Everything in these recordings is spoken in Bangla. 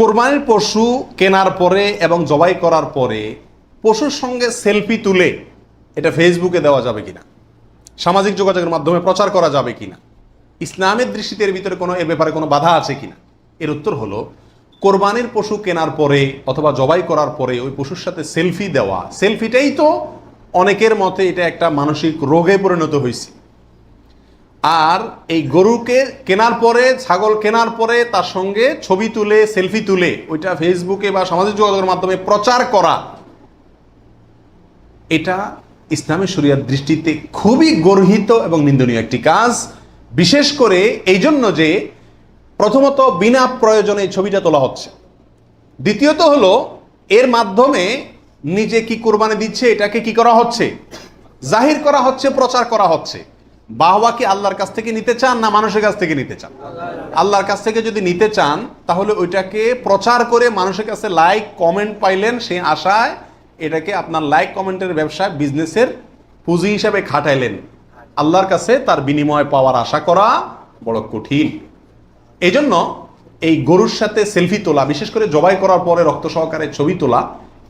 কোরবানির পশু কেনার পরে এবং জবাই করার পরে পশুর সঙ্গে সেলফি তুলে এটা ফেসবুকে দেওয়া যাবে কিনা? সামাজিক যোগাযোগের মাধ্যমে প্রচার করা যাবে কিনা? ইসলামের দৃষ্টিতে এর ভিতরে কোনো, এ ব্যাপারে কোনো বাধা আছে কিনা? এর উত্তর হলো, কোরবানির পশু কেনার পরে অথবা জবাই করার পরে ওই পশুর সাথে সেলফি দেওয়া, সেলফিটাই তো অনেকের মতে এটা একটা মানসিক রোগে পরিণত হয়েছে। আর এই গরুকে কেনার পরে, ছাগল কেনার পরে তার সঙ্গে ছবি তুলে, সেলফি তুলে, ওইটা ফেসবুকে বা সামাজিক যোগাযোগের মাধ্যমে প্রচার করা, এটা ইসলামের শরিয়ার দৃষ্টিতে খুবই গর্হিত এবং নিন্দনীয় একটি কাজ। বিশেষ করে এই জন্য যে প্রথমত বিনা প্রয়োজনে ছবিটা তোলা হচ্ছে। দ্বিতীয়ত হলো, এর মাধ্যমে নিজে কি কোরবানি দিচ্ছে, এটাকে কি করা হচ্ছে? জাহির করা হচ্ছে, প্রচার করা হচ্ছে। বাহবা কি আল্লাহর কাছ থেকে নিতে চান না মানুষের কাছ থেকে নিতে চান? আল্লাহর কাছ থেকে যদি নিতে চান, তাহলে ওইটাকে প্রচার করে মানুষের কাছে লাইক কমেন্ট পাইলেন সেই আশায় এটাকে আপনার লাইক কমেন্টের ব্যবসায় বিজনেসের পুঁজি হিসাবে খাটাইলেন। আল্লাহর কাছে তার বিনিময় পাওয়ার আশা করা বড় কঠিন। এই জন্য এই গরুর সাথে সেলফি তোলা, বিশেষ করে জবাই করার পরে রক্ত সহকারে ছবি তোলা,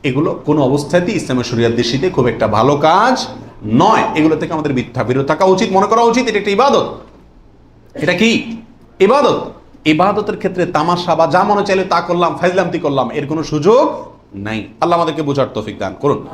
এগুলো কোনো অবস্থাতেই ইসলামের শরিয়ার দৃষ্টিতে খুব একটা ভালো কাজ নয়, এগুলো থেকে আমাদের মিথ্যা বিরত থাকা উচিত, মনে করা উচিত, এটা একটা ইবাদত। এটা কি? ইবাদত। ইবাদতের ক্ষেত্রে তামাশা বা যা মনে চাইলে তা করলাম, ফাইজলামতি করলাম, এর কোনো সুযোগ নাই। আল্লাহ আমাদেরকে বোঝার তৌফিক দান করুন।